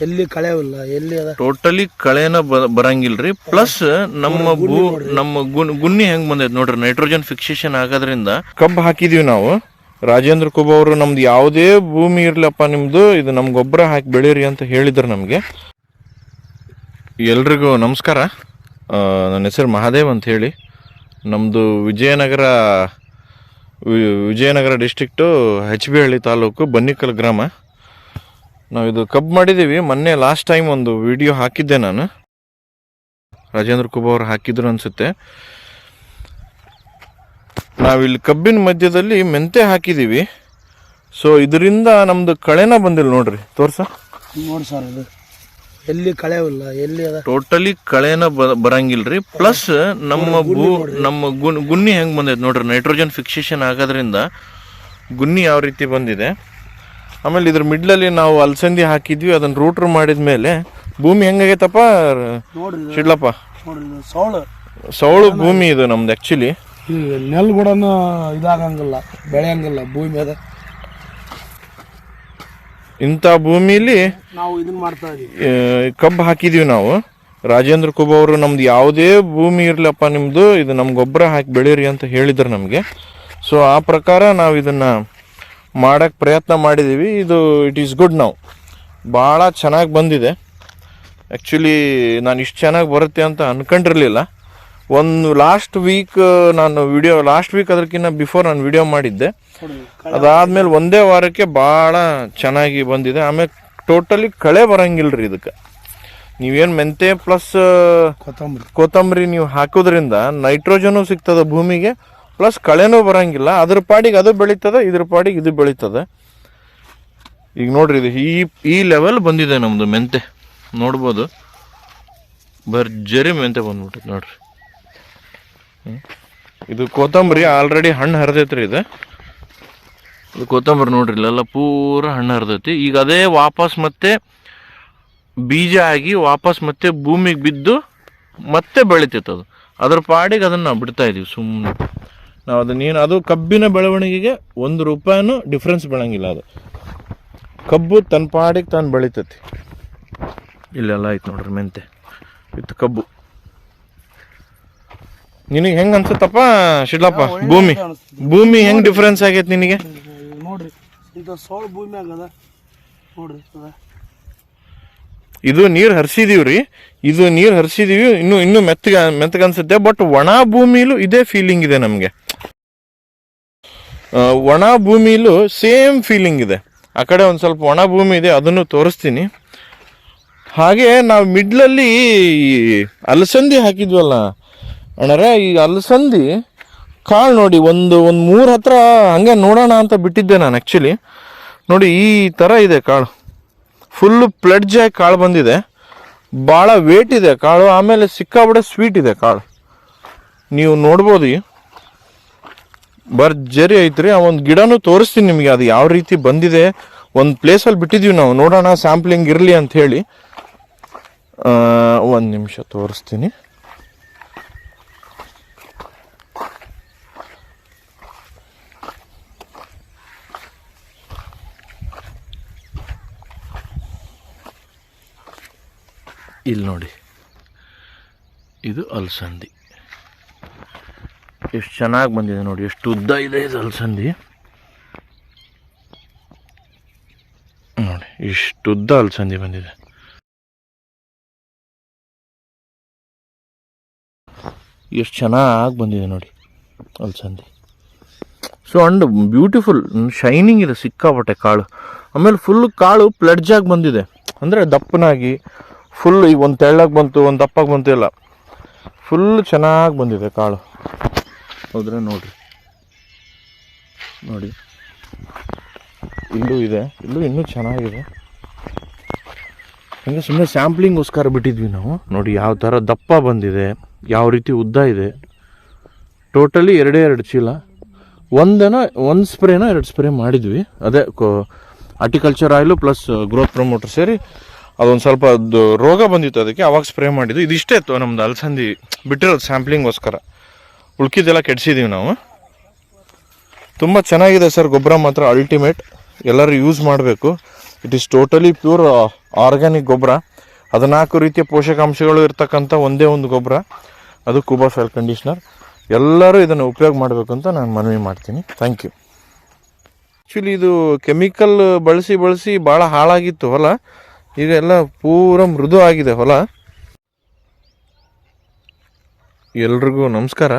ಎಲ್ಲಿ ಕಳೆವಿಲ್ಲ ಎಲ್ಲಿ ಅದ? ಟೋಟಲಿ ಕಳೆನ ಬರಂಗಿಲ್ರಿ. ಪ್ಲಸ್ ನಮ್ಮ ಭೂ ನಮ್ಮ ಗುನ್- ಗುನ್ನಿ ಹೆಂಗ್ ಬಂದೈತೆ ನೋಡ್ರಿ ನೈಟ್ರೋಜನ್ ಫಿಕ್ಸೇಷನ್ ಆಗೋದ್ರಿಂದ ಕಬ್ಬು ಹಾಕಿದೀವಿ ನಾವು. ರಾಜೇಂದ್ರ ಕುಬ ಅವರು ನಮ್ದು ಯಾವುದೇ ಭೂಮಿ ಇರ್ಲಪ್ಪ ನಿಮ್ದು ಇದು ನಮ್ ಗೊಬ್ಬರ ಹಾಕಿ ಬೆಳೀರಿ ಅಂತ ಹೇಳಿದ್ರು ನಮಗೆ. ಎಲ್ರಿಗೂ ನಮಸ್ಕಾರ. ನನ್ನ ಹೆಸರು ಮಹಾದೇವ್ ಅಂತ ಹೇಳಿ. ನಮ್ಮದು Vijayanagara V- Vijayanagara district H B Halli taluk Bannikal ಗ್ರಾಮ. ನಾವು ಇದು ಕಬ್ ಮಾಡಿದ್ದೀವಿ ಮೊನ್ನೆ ಲಾಸ್ಟ್ ಟೈಮ್ ಒಂದು ವಿಡಿಯೋ ಹಾಕಿದ್ದೆ ನಾನು. ರಾಜೇಂದ್ರ ಕುಬಾ ಅವರು ಹಾಕಿದ್ರು ಅನಿಸುತ್ತೆ. ನಾವಿಲ್ಲಿ ಕಬ್ಬಿನ ಮಧ್ಯದಲ್ಲಿ ಮೆಂತೆ ಹಾಕಿದ್ದೀವಿ ಸೊ ಇದರಿಂದ ನಮ್ದು ಕಳೆನ ಬಂದಿಲ್ಲ ನೋಡ್ರಿ. ತೋರ್ಸ. ನೋಡಿ ಸರ್ ಇದು. ಎಲ್ಲಿ ಕಳೆ ಎಲ್ಲಿ ಅದ? ಟೋಟಲಿ ಕಳೆನ ಬರಂಗಿಲ್ರಿ. ಪ್ಲಸ್ ನಮ್ಮ ಭೂ ನಮ್ಮ ಗುನ್- ಗುನ್ನಿ ಹೆಂಗೆ ಬಂದೈತೆ ನೋಡ್ರಿ. ನೈಟ್ರೋಜನ್ ಫಿಕ್ಸೇಷನ್ ಆಗೋದ್ರಿಂದ ಗುನ್ನಿ ಯಾವ ರೀತಿ ಬಂದಿದೆ? ಆಮೇಲೆ ಇದ್ರ ಮಿಡ್ಲಲ್ಲಿ ನಾವು ಅಲ್ಸಂದಿ ಹಾಕಿದ್ವಿ ಅದನ್ನ ರೂಟ್ರ್ ಮಾಡಿದ ಮೇಲೆ ಭೂಮಿ ಹೆಂಗಾಗೈತಪ್ಪ? ಶಿಡ್ಲಪ್ಪ. ಸೌಳು. ಸೌಳು ಭೂಮಿ ಇದು ನಮ್ದು ಆ್ಯಕ್ಚುಲಿ ನೆಲ್ ಕೂಡ ಇದಾಗಂಗಿಲ್ಲ ಬೆಳೆಯಂಗಿಲ್ಲ ಭೂಮಿ ಅದ. ಇಂಥ ಭೂಮಿಲಿ ನಾವು ಇದನ್ನ ಮಾಡ್ತಾ ಇದೀವಿ. ಕಬ್ಬು ಹಾಕಿದೀವಿ ನಾವು. ರಾಜೇಂದ್ರ ಕುಬ ಅವರು ನಮ್ದು ಯಾವುದೇ ಭೂಮಿ ಇರ್ಲಪ್ಪ ನಿಮ್ಮದು ಇದು ನಮ್ಮ ಗೊಬ್ಬರ ಹಾಕಿ ಬೆಳೀರಿ ಅಂತ ಹೇಳಿದ್ರು ನಮಗೆ. ಸೊ ಆ ಪ್ರಕಾರ ನಾವು ಇದನ್ನ ಮಾಡಕ್ ಪ್ರಯತ್ನ ಮಾಡಿದ್ದೀವಿ ಇದು ಇಟ್ ಈಸ್ ಗುಡ್ ನಾವು ಭಾಳ ಚೆನ್ನಾಗಿ ಬಂದಿದೆ. ಆ್ಯಕ್ಚುಲಿ ನಾನು ಇಷ್ಟು ಚೆನ್ನಾಗಿ ಬರುತ್ತೆ ಅಂತ ಅಂದ್ಕೊಂಡಿರಲಿಲ್ಲ ಒಂದು ಲಾಸ್ಟ್ ವೀಕ್ ನಾನು ವಿಡಿಯೋ ಲಾಸ್ಟ್ ವೀಕ್ ಅದಕ್ಕಿಂತ ಬಿಫೋರ್ ನಾನು ವಿಡಿಯೋ ಮಾಡಿದ್ದೆ. ಅದಾದಮೇಲೆ ಒಂದೇ ವಾರಕ್ಕೆ ಭಾಳ ಚೆನ್ನಾಗಿ ಬಂದಿದೆ. ಆಮೇಲೆ ಟೋಟಲಿ ಕಳೆ ಬರಂಗಿಲ್ರಿ ಇದಕ್ಕೆ. ನೀವೇನು ಮೆಂತೆ ಪ್ಲಸ್ ಕೊತ್ತಂಬರಿ. ಕೊತ್ತಂಬರಿ ನೀವು ಹಾಕೋದ್ರಿಂದ ನೈಟ್ರೋಜನು ಸಿಗ್ತದೆ ಭೂಮಿಗೆ. ಪ್ಲಸ್ ಕಳೆನೂ ಬರೋಂಗಿಲ್ಲ. ಅದ್ರ ಪಾಡಿಗೆ ಅದು ಬೆಳೀತದೆ, ಇದ್ರ ಪಾಡಿಗೆ ಇದು ಬೆಳೀತದೆ. ಈಗ ನೋಡ್ರಿ ಇದು ಈ ಈ ಲೆವೆಲ್ ಬಂದಿದೆ ನಮ್ಮದು ಮೆಂತೆ. ನೋಡ್ಬೋದು. ಭರ್ಜರಿ ಮೆಂತೆ ಬಂದ್ಬಿಟ್ಟೈತೆ ನೋಡ್ರಿ. ಇದು ಕೊತ್ತಂಬರಿ ಆಲ್ರೆಡಿ ಹಣ್ಣು ಹರಿದೈತ್ರಿ ಇದು. ಇದು ಕೊತ್ತಂಬರಿ ನೋಡ್ರಿ, ಇಲ್ಲೆಲ್ಲ ಪೂರ ಹಣ್ಣು ಹರಿದೈತಿ. ಈಗ ಅದೇ ವಾಪಸ್ ಮತ್ತೆ ಬೀಜ ಆಗಿ ವಾಪಸ್ ಮತ್ತೆ ಭೂಮಿಗೆ ಬಿದ್ದು ಮತ್ತೆ ಬೆಳಿತೈತೆ ಅದು. ಅದ್ರ ಪಾಡಿಗೆ ಅದನ್ನು ಬಿಡ್ತಾ ಇದೀವಿ ಸುಮ್ಮನೆ ನಾವು ಅದನ್ನೇನು ಅದು ಕಬ್ಬಿನ ಬೆಳವಣಿಗೆಗೆ ಒಂದು ರೂಪಾಯಿನೂ ಡಿಫ್ರೆನ್ಸ್ ಬೆಳಂಗಿಲ್ಲ ಅದು. ಕಬ್ಬು ತನ್ನ ಪಾಡಿಗೆ ತಾನು ಬೆಳಿತೈತಿ. ಇಲ್ಲೆಲ್ಲ ಆಯ್ತು ನೋಡ್ರಿ ಮೆಂತೆ. ವಿತ್ ಕಬ್ಬು. ನಿನಗೆ ಹೆಂಗೆ ಅನ್ಸುತ್ತಪ್ಪ ಶಿಡ್ಲಪ್ಪ? ಭೂಮಿ. ಭೂಮಿ ಹೆಂಗ್ ಡಿಫ್ರೆನ್ಸ್ ಆಗೈತೆ ನಿನಗೆ? ನೋಡ್ರಿ ಸೌಳು ಭೂಮಿ ಆಗದ. ನೋಡ್ರಿ ಇದು ನೀರು ಹರಿಸಿದೀವ್ರಿ. ಇದು ನೀರು ಹರಿಸಿದೀವಿ. ಇನ್ನು ಇನ್ನು ಮೆತ್ತಗ ಮೆತ್ತಗೆ ಅನ್ಸುತ್ತೆ ಬಟ್ ಒಣ ಭೂಮಿಲೂ ಇದೇ ಫೀಲಿಂಗ್ ಇದೆ ನಮಗೆ. ಒಣ ಭೂಮಿಲೂ ಸೇಮ್ ಫೀಲಿಂಗ್ ಇದೆ. ಆ ಕಡೆ ಒಂದು ಸ್ವಲ್ಪ ಒಣ ಭೂಮಿ ಇದೆ, ಅದನ್ನು ತೋರಿಸ್ತೀನಿ. ಹಾಗೆ ನಾವು ಮಿಡ್ಲಲ್ಲಿ ಈ ಅಲಸಂದಿ ಹಾಕಿದ್ವಲ್ಲ, ಅಣ್ಣರ, ಈ ಅಲಸಂದಿ ಕಾಳು ನೋಡಿ, ಒಂದು ಒಂದು ಮೂರು ಹತ್ರ ಹಂಗೆ ನೋಡೋಣ ಅಂತ ಬಿಟ್ಟಿದ್ದೆ ನಾನು ಆ್ಯಕ್ಚುಲಿ ನೋಡಿ, ಈ ಥರ ಇದೆ ಕಾಳು. ಫುಲ್ಲು ಪ್ಲಡ್ಜಾಗಿ ಕಾಳು ಬಂದಿದೆ. ಭಾಳ ವೇಟ್ ಇದೆ ಕಾಳು, ಆಮೇಲೆ ಸಿಕ್ಕಾಬಿಡೆ ಸ್ವೀಟ್ ಇದೆ ಕಾಳು. ನೀವು ನೋಡ್ಬೋದು. ಈ. ಭರ್ಜರಿ ಐತ್ರಿ, ಆ ಒಂದು ಗಿಡನೂ ತೋರಿಸ್ತೀನಿ ನಿಮಗೆ, ಅದು ಯಾವ ರೀತಿ ಬಂದಿದೆ, ಒಂದು ಪ್ಲೇಸಲ್ಲಿ ಬಿಟ್ಟಿದ್ದೀವಿ ನಾವು, ನೋಡೋಣ ಸ್ಯಾಂಪ್ಲಿಂಗ್ ಇರಲಿ ಅಂತ ಹೇಳಿ ಒಂದು ನಿಮಿಷ ತೋರಿಸ್ತೀನಿ ಇಲ್ಲಿ ನೋಡಿ, ಇದು ಅಲಸಂದಿ ಎಷ್ಟು ಚೆನ್ನಾಗಿ ಬಂದಿದೆ ನೋಡಿ, ಎಷ್ಟು ಉದ್ದ ಇದೆ ಇದು ಅಲಸಂದಿ. ನೋಡಿ, ಇಷ್ಟು ಉದ್ದ ಅಲಸಂದಿ ಬಂದಿದೆ. ಎಷ್ಟು ಚೆನ್ನಾಗಿ ಬಂದಿದೆ ನೋಡಿ ಅಲಸಂದಿ. ಸೊ ಅಂಡ್ ಬ್ಯೂಟಿಫುಲ್ ಶೈನಿಂಗ್ ಇದೆ, ಸಿಕ್ಕಾಪಟ್ಟೆ ಕಾಳು. ಆಮೇಲೆ ಫುಲ್ ಕಾಳು ಪ್ಲಡ್ಜ್ ಆಗಿ ಬಂದಿದೆ. ಅಂದರೆ ದಪ್ಪನಾಗಿ ಫುಲ್ ಈಗ ಒಂದು ತೆಳ್ಳಗೆ ಬಂತು, ಒಂದು ದಪ್ಪಾಗಿ ಬಂತು ಇಲ್ಲ ಫುಲ್ ಚೆನ್ನಾಗಿ ಬಂದಿದೆ ಕಾಳು. ಹೌದ್ರೆ ನೋಡ್ರಿ. ನೋಡಿ. ಇಲ್ಲೂ ಇದೆ. ಇಲ್ಲೂ ಇನ್ನೂ ಚೆನ್ನಾಗಿದೆ. ಹಂಗೆ ಸುಮ್ಮನೆ ಸ್ಯಾಂಪ್ಲಿಂಗೋಸ್ಕರ ಬಿಟ್ಟಿದ್ವಿ ನಾವು. ನೋಡಿ ಯಾವ ಥರ ದಪ್ಪ ಬಂದಿದೆ. ಯಾವ ರೀತಿ ಉದ್ದ ಇದೆ. ಟೋಟಲಿ ಎರಡೇ ಎರಡು ಚೀಲ. ಒಂದೇನ, ಒಂದು ಸ್ಪ್ರೇನ ಎರಡು ಸ್ಪ್ರೇ ಮಾಡಿದ್ವಿ. ಅದೇ horticulture oil plus growth promoter ಸೇರಿ ಅದೊಂದು ಸ್ವಲ್ಪ ರೋಗ ಬಂದಿತ್ತು ಅದಕ್ಕೆ ಅವಾಗ ಸ್ಪ್ರೇ ಮಾಡಿದ್ವಿ ಇದಿಷ್ಟೇ ಇತ್ತು ನಮ್ದು ಅಲಸಂದಿ ಬಿಟ್ಟಿರೋದು ಸ್ಯಾಂಪ್ಲಿಂಗೋಸ್ಕರ ಉಳ್ಕಿದ್ದೆಲ್ಲ ಕೆಡ್ಸಿದ್ದೀವಿ ನಾವು. ತುಂಬ ಚೆನ್ನಾಗಿದೆ ಸರ್ ಗೊಬ್ಬರ ಮಾತ್ರ ಅಲ್ಟಿಮೇಟ್ ಎಲ್ಲರೂ ಯೂಸ್ ಮಾಡಬೇಕು. It is totally pure organic ಗೊಬ್ಬರ. ಹದಿನಾಲ್ಕು ರೀತಿಯ ಪೋಷಕಾಂಶಗಳು ಇರ್ತಕ್ಕಂಥ ಒಂದೇ ಒಂದು ಗೊಬ್ಬರ. ಅದು ಕೂಬಾ ಸಾಯಿಲ್ ಕಂಡೀಷ್ನರ್ ಎಲ್ಲರೂ ಇದನ್ನು ಉಪಯೋಗ ಮಾಡಬೇಕು ಅಂತ ನಾನು ಮನವಿ ಮಾಡ್ತೀನಿ. ಥ್ಯಾಂಕ್ ಯು ಆ್ಯಕ್ಚುಲಿ ಇದು ಕೆಮಿಕಲ್ ಬಳಸಿ ಬಳಸಿ ಭಾಳ ಹಾಳಾಗಿತ್ತು ಹೊಲ. ಈಗ ಎಲ್ಲ ಪೂರ ಮೃದು ಆಗಿದೆ ಹೊಲ. ಎಲ್ರಿಗೂ ನಮಸ್ಕಾರ.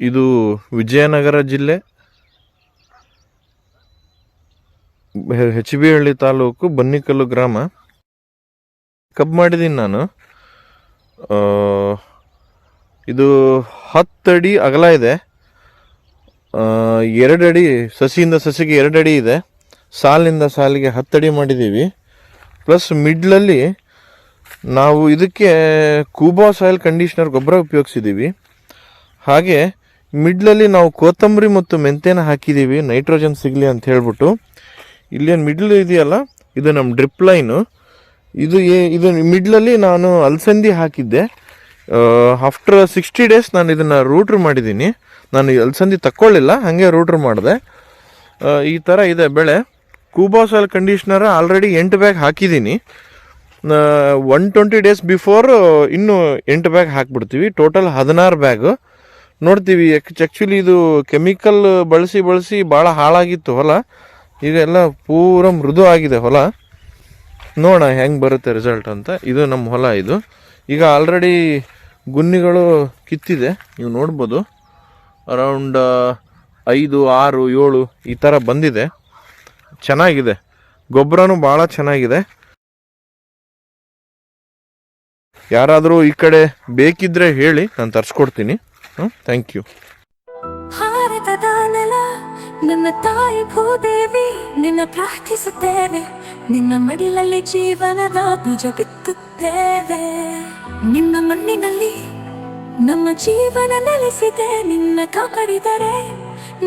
ಇದು ವಿಜಯನಗರ ಜಿಲ್ಲೆ, ಹೆಚ್ ಬಿ ಹಳ್ಳಿ ತಾಲೂಕು ಬನ್ನಿಕಲ್ಲು ಗ್ರಾಮ. ಕಬ್ ಮಾಡಿದ್ದೀನಿ ನಾನು. ಇದು ಹತ್ತಡಿ ಅಗಲ ಇದೆ. ಎರಡಡಿ, ಸಸಿಯಿಂದ ಸಸಿಗೆ ಎರಡಡಿ ಇದೆ. ಸಾಲಿನಿಂದ ಸಾಲಿಗೆ ಹತ್ತಡಿ ಮಾಡಿದ್ದೀವಿ ಪ್ಲಸ್ ಮಿಡ್ಲಲ್ಲಿ ನಾವು ಇದಕ್ಕೆ ಕೂಬಾ ಸಾಯಿಲ್ ಕಂಡೀಷ್ನರ್ ಗೊಬ್ಬರ ಉಪಯೋಗಿಸಿದ್ದೀವಿ ಹಾಗೆ ಮಿಡ್ಲಲ್ಲಿ ನಾವು ಕೊತ್ತಂಬರಿ ಮತ್ತು ಮೆಂತೆನ ಹಾಕಿದ್ದೀವಿ ನೈಟ್ರೋಜನ್ ಸಿಗಲಿ ಅಂತ ಹೇಳ್ಬಿಟ್ಟು. ಇಲ್ಲೇನು ಮಿಡ್ಲ್ ಇದೆಯಲ್ಲ, ಇದು ನಮ್ಮ ಡ್ರಿಪ್ ಲೈನು. ಇದು ಏ, ಇದು ಮಿಡ್ಲಲ್ಲಿ ನಾನು ಅಲಸಂದಿ ಹಾಕಿದ್ದೆ. ಆಫ್ಟರ್ ಸಿಕ್ಸ್ಟಿ ಡೇಸ್ ನಾನು ಇದನ್ನು ರೂಟ್ರ್ ಮಾಡಿದ್ದೀನಿ. ನಾನು ಅಲಸಂದಿ ತಕ್ಕೊಳ್ಳಿಲ್ಲ, ಹಾಗೆ ರೂಟ್ರ್ ಮಾಡಿದೆ. ಈ ಥರ ಇದೆ ಬೆಳೆ. ಕೂಬಾ ಸಾಯಿಲ್ ಕಂಡೀಷ್ನರ್ ಆಲ್ರೆಡಿ ಎಂಟು ಬ್ಯಾಗ್ ಹಾಕಿದ್ದೀನಿ. ಒನ್ ಟ್ವೆಂಟಿ ಡೇಸ್ ಬಿಫೋರ್ ಇನ್ನೂ ಎಂಟು ಬ್ಯಾಗ್ ಹಾಕ್ಬಿಡ್ತೀವಿ. ಟೋಟಲ್ ಹದಿನಾರು ಬ್ಯಾಗು. ನೋಡ್ತೀವಿ ಆ್ಯಕ್ಚುಲಿ ಇದು ಕೆಮಿಕಲ್ ಬಳಸಿ ಬಳಸಿ ಭಾಳ ಹಾಳಾಗಿತ್ತು ಹೊಲ. ಈಗ ಎಲ್ಲ ಪೂರ ಮೃದು ಆಗಿದೆ ಹೊಲ. ನೋಡೋಣ ಹೆಂಗೆ ಬರುತ್ತೆ ರಿಸಲ್ಟ್ ಅಂತ. ಇದು ನಮ್ಮ ಹೊಲ ಇದು. ಈಗ ಆಲ್ರೆಡಿ ಗುನ್ನಿಗಳು ಕಿತ್ತಿದೆ. ನೀವು ನೋಡ್ಬೋದು. ಅರೌಂಡ್ ಐದು, ಆರು, ಏಳು ಈ ಥರ ಬಂದಿದೆ. ಚೆನ್ನಾಗಿದೆ. ಗೊಬ್ಬರನೂ ಭಾಳ ಚೆನ್ನಾಗಿದೆ. ಯಾರಾದರೂ ಈ ಕಡೆ ಬೇಕಿದ್ರೆ ಹೇಳಿ, ನಾನು ತರಿಸ್ಕೊಡ್ತೀನಿ. ಹ್ಞೂ ಥ್ಯಾಂಕ್ ಯು ಭಾರತದ ನೆಲ, ನನ್ನ ತಾಯಿ ಭೂದೇವಿ, ನಿನ್ನ ಪ್ರಾರ್ಥಿಸುತ್ತೇವೆ. ನಿನ್ನ ಮಡಿಲಲ್ಲಿ ಜೀವನದ ಬೀಜ ಬಿತ್ತುತ್ತೇವೆ. ನಿನ್ನ ಮಣ್ಣಿನಲ್ಲಿ ನಮ್ಮ ಜೀವನ ನೆಲೆಸಿದೆ. ನಿನ್ನ ಕಾಪಾಡಿದರೆ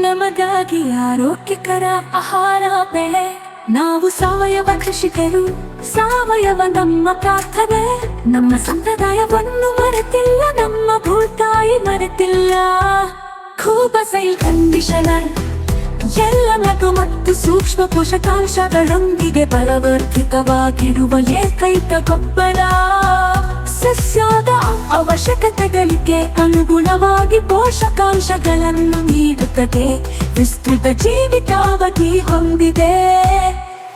ನಮಗಾಗಿ ಆರೋಗ್ಯಕರ ಆಹಾರ, ಬೆಳೆ. ನಾವು ಸಾವಯವ ಕೃಷಿಕರು. ಸಾವಯವ ನಮ್ಮ ಪ್ರಾರ್ಥನೆ ನಮ್ಮ ಸಂಪ್ರದಾಯವನ್ನು ಮರೆತಿಲ್ಲ, ನಮ್ಮ ಭೂತಾಯಿ ಮರೆತಿಲ್ಲ. ಕೂಬಸೈ ಕಂಡೀಷನರ್, ಎಲ್ಲ ಮಗು ಮತ್ತು ಸೂಕ್ಷ್ಮ ಪೋಷಕಾಂಶಗಳೊಂದಿಗೆ ಬಲವರ್ಧಿತವಾಗಿರುವ ಏಕೈಕ ಗೊಬ್ಬರ ಸಸ್ಯದ ಅವಶ್ಯಕತೆಗಳಿಗೆ ಅನುಗುಣವಾಗಿ ಪೋಷಕಾಂಶಗಳನ್ನು ನೀಡುತ್ತದೆ. ವಿಸ್ತೃತ ಜೀವಿತಾವಧಿ ಹೊಂದಿದೆ.